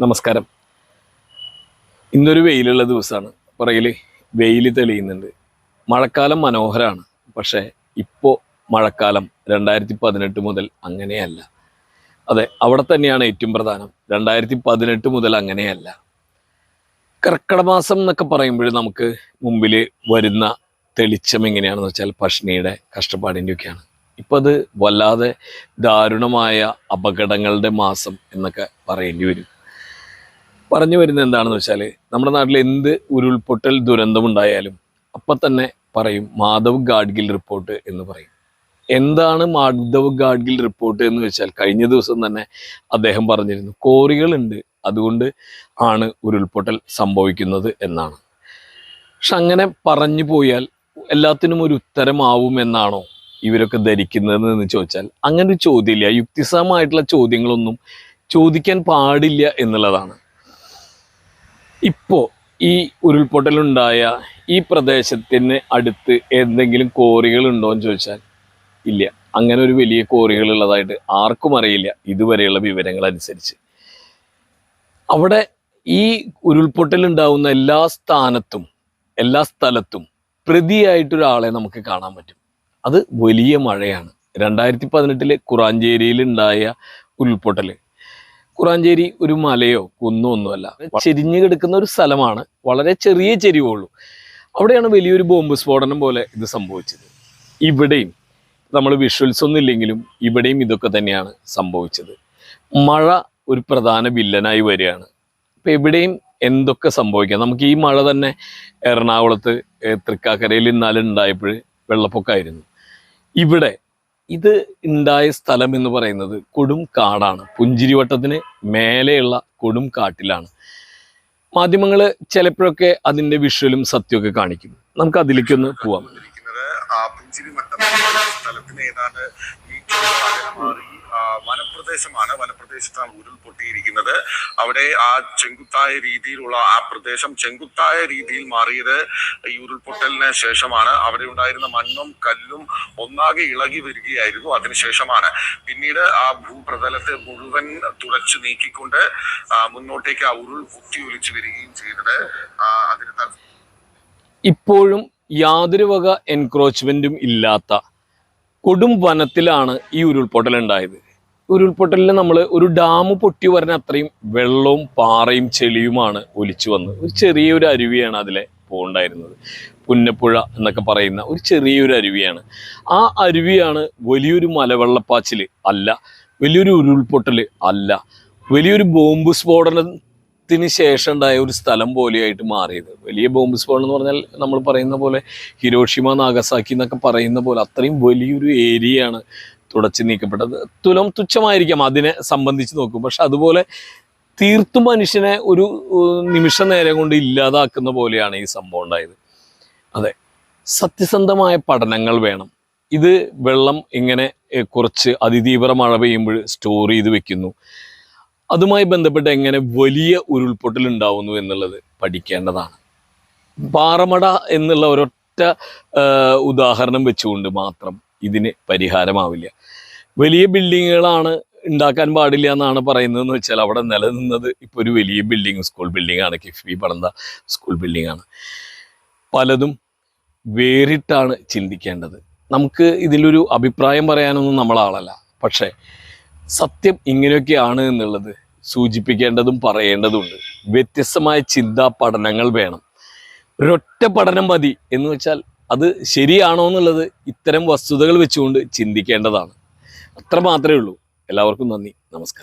നമസ്കാരം. ഇന്നൊരു വെയിലുള്ള ദിവസമാണ്. പുറകിൽ വെയിൽ തെളിയുന്നുണ്ട്. മഴക്കാലം മനോഹരമാണ് പക്ഷേ ഇപ്പോൾ മഴക്കാലം രണ്ടായിരത്തി പതിനെട്ട് മുതൽ അങ്ങനെയല്ല. അതെ അവിടെ തന്നെയാണ് ഏറ്റവും പ്രധാനം. രണ്ടായിരത്തി പതിനെട്ട് മുതൽ അങ്ങനെയല്ല. കർക്കിടക മാസം എന്നൊക്കെ പറയുമ്പോൾ നമുക്ക് മുമ്പിൽ വരുന്ന തെളിച്ചം എങ്ങനെയാണെന്ന് വെച്ചാൽ പഷ്ണിയുടെ കഷ്ടപ്പാടിന്റെ ഒക്കെയാണ് ഇപ്പം അത് വല്ലാതെ ദാരുണമായ അപകടങ്ങളുടെ മാസം എന്നൊക്കെ പറയേണ്ടി വരും. പറഞ്ഞു വരുന്നത് എന്താണെന്ന് വെച്ചാൽ നമ്മുടെ നാട്ടിൽ എന്ത് ഉരുൾപൊട്ടൽ ദുരന്തമുണ്ടായാലും അപ്പം തന്നെ പറയും മാധവ് ഗാഡ്ഗിൽ റിപ്പോർട്ട് എന്ന് പറയും. എന്താണ് മാധവ് ഗാഡ്ഗിൽ റിപ്പോർട്ട് എന്ന് വെച്ചാൽ കഴിഞ്ഞ ദിവസം തന്നെ അദ്ദേഹം പറഞ്ഞിരുന്നു കോറികളുണ്ട് അതുകൊണ്ട് ആണ് ഉരുൾപൊട്ടൽ സംഭവിക്കുന്നത് എന്നാണ്. പക്ഷെ അങ്ങനെ പറഞ്ഞു പോയാൽ എല്ലാത്തിനും ഒരു ഉത്തരമാവുമെന്നാണോ ഇവരൊക്കെ ധരിക്കുന്നത് എന്ന് ചോദിച്ചാൽ അങ്ങനെ ഒരു ചോദ്യമില്ല. യുക്തിസഹമായിട്ടുള്ള ചോദ്യങ്ങളൊന്നും ചോദിക്കാൻ പാടില്ല എന്നുള്ളതാണ്. ഇപ്പോൾ ഈ ഉരുൾപൊട്ടലുണ്ടായ ഈ പ്രദേശത്തിന് അടുത്ത് എന്തെങ്കിലും കോറികൾ ഉണ്ടോ എന്ന് ചോദിച്ചാൽ ഇല്ല. അങ്ങനെ ഒരു വലിയ കോറികൾ ഉള്ളതായിട്ട് ആർക്കും അറിയില്ല ഇതുവരെയുള്ള വിവരങ്ങൾ അനുസരിച്ച്. അവിടെ ഈ ഉരുൾപൊട്ടലുണ്ടാവുന്ന എല്ലാ സ്ഥാനത്തും എല്ലാ സ്ഥലത്തും പ്രതിയായിട്ടൊരാളെ നമുക്ക് കാണാൻ പറ്റും. അത് വലിയ മഴയാണ്. രണ്ടായിരത്തി പതിനെട്ടിലെ കുറാഞ്ചേരിയിൽ ഉണ്ടായ ഉരുൾപൊട്ടൽ കുറാഞ്ചേരി ഒരു മലയോ കുന്നോ ഒന്നുമല്ല. ചെരിഞ്ഞു കിടക്കുന്ന ഒരു സ്ഥലമാണ്. വളരെ ചെറിയ ചെരിവുള്ളൂ. അവിടെയാണ് വലിയൊരു ബോംബ് സ്ഫോടനം പോലെ ഇത് സംഭവിച്ചത്. ഇവിടെയും നമ്മൾ വിഷ്വൽസ് ഒന്നും ഇല്ലെങ്കിലും ഇവിടെയും ഇതൊക്കെ തന്നെയാണ് സംഭവിച്ചത്. മഴ ഒരു പ്രധാന വില്ലനായി വരികയാണ്. ഇപ്പം എവിടെയും എന്തൊക്കെ സംഭവിക്കാം? നമുക്ക് ഈ മഴ തന്നെ എറണാകുളത്ത് തൃക്കാക്കരയിൽ ഇന്നാലെ വെള്ളപ്പൊക്കമായിരുന്നു. ഇവിടെ ഇത് ഉണ്ടായ സ്ഥലം എന്ന് പറയുന്നത് കൊടും കാടാണ്. പുഞ്ചിരിവട്ടത്തിന് മേലെയുള്ള കൊടും കാട്ടിലാണ്. മാധ്യമങ്ങൾ ചിലപ്പോഴൊക്കെ അതിന്റെ വിഷ്വലും സത്യമൊക്കെ കാണിക്കും നമുക്ക് അതിലേക്കൊന്ന് പോവാം. സ്ഥലത്തിന് ഏതാണ്ട് വനപ്രദേശമാണ്. വനപ്രദേശത്താണ് ഉരുൾപൊട്ടിയിരിക്കുന്നത്. അവിടെ ആ ചെങ്കുത്തായ രീതിയിലുള്ള ആ പ്രദേശം ചെങ്കുത്തായ രീതിയിൽ മാറിയത് ഈ ഉരുൾപൊട്ടലിന് ശേഷമാണ്. അവിടെ ഉണ്ടായിരുന്ന മണ്ണും കല്ലും ഒന്നാകെ ഇളകി വരികയായിരുന്നു. അതിനുശേഷമാണ് പിന്നീട് ആ ഭൂപ്രതലത്തെ മുഴുവൻ തുടച്ചു നീക്കിക്കൊണ്ട് മുന്നോട്ടേക്ക് ആ ഉരുൾ കുത്തി ഒലിച്ചു വരികയും ചെയ്തത് അതിന് ഇപ്പോഴും യാതൊരു വക എൻക്രോച്ച്മെന്റും ഇല്ലാത്ത കൊടും വനത്തിലാണ് ഈ ഉരുൾപൊട്ടൽ ഉണ്ടായത് ഉരുൾപൊട്ടലിൽ നമ്മൾ ഒരു ഡാം പൊട്ടി വരുന്ന അത്രയും വെള്ളവും പാറയും ചെളിയുമാണ് ഒലിച്ചു വന്നത്. ഒരു ചെറിയൊരു അരുവിയാണ് അതിലെ പോണ്ടായിരുന്നത് പുന്നപ്പുഴ എന്നൊക്കെ പറയുന്ന ഒരു ചെറിയൊരു അരുവിയാണ്. ആ അരുവിയാണ് വലിയൊരു മലവെള്ളപ്പാച്ചിൽ അല്ല വലിയൊരു ഉരുൾപൊട്ടൽ അല്ല വലിയൊരു ബോംബ് സ്ഫോടനത്തിന് ശേഷം ഉണ്ടായ ഒരു സ്ഥലം പോലെയായിട്ട് മാറിയത്. വലിയ ബോംബ് സ്ഫോടനം എന്ന് പറഞ്ഞാൽ നമ്മൾ പറയുന്ന പോലെ ഹിരോഷിമ നാഗസാക്കി എന്നൊക്കെ പറയുന്ന പോലെ അത്രയും വലിയൊരു ഏരിയയാണ് തുടച്ചു നീക്കപ്പെട്ടത്. തുലം തുച്ഛമായിരിക്കാം അതിനെ സംബന്ധിച്ച് നോക്കും പക്ഷെ അതുപോലെ തീർത്തും മനുഷ്യനെ ഒരു നിമിഷ നേരം കൊണ്ട് ഇല്ലാതാക്കുന്ന പോലെയാണ് ഈ സംഭവം ഉണ്ടായത്. അതെ സത്യസന്ധമായ പഠനങ്ങൾ വേണം. ഇത് വെള്ളം ഇങ്ങനെ കുറച്ച് അതിതീവ്ര മഴ പെയ്യുമ്പോൾ സ്റ്റോർ ചെയ്ത് വെക്കുന്നു. അതുമായി ബന്ധപ്പെട്ട് എങ്ങനെ വലിയ ഉരുൾപൊട്ടൽ ഉണ്ടാവുന്നു എന്നുള്ളത് പഠിക്കേണ്ടതാണ്. പാറമട എന്നുള്ള ഒരൊറ്റ ഉദാഹരണം വെച്ചുകൊണ്ട് മാത്രം ഇതിന് പരിഹാരമാവില്ല. വലിയ ബിൽഡിങ്ങുകളാണ് ഉണ്ടാക്കാൻ പാടില്ല എന്നാണ് പറയുന്നതെന്ന് വെച്ചാൽ അവിടെ നിലനിന്നത് ഇപ്പോൾ ഒരു വലിയ ബിൽഡിംഗ് സ്കൂൾ ബിൽഡിംഗ് ആണ് കിഫ്ബി പടന്ത സ്കൂൾ ബിൽഡിംഗ് ആണ് പലതും വേറിട്ടാണ് ചിന്തിക്കേണ്ടത്. നമുക്ക് ഇതിലൊരു അഭിപ്രായം പറയാനൊന്നും നമ്മളാളല്ല. പക്ഷേ സത്യം ഇങ്ങനെയൊക്കെയാണ് എന്നുള്ളത് സൂചിപ്പിക്കേണ്ടതും പറയേണ്ടതുണ്ട്. വ്യത്യസ്തമായ ചിന്താ പഠനങ്ങൾ വേണം. ഒരൊറ്റ പഠനം മതി എന്ന് വെച്ചാൽ അത് ശരിയാണോ എന്നുള്ളത് ഇത്തരം വസ്തുതകൾ വെച്ചുകൊണ്ട് ചിന്തിക്കേണ്ടതാണ്. അത്ര മാത്രമേ ഉള്ളൂ. എല്ലാവർക്കും നന്ദി. നമസ്കാരം.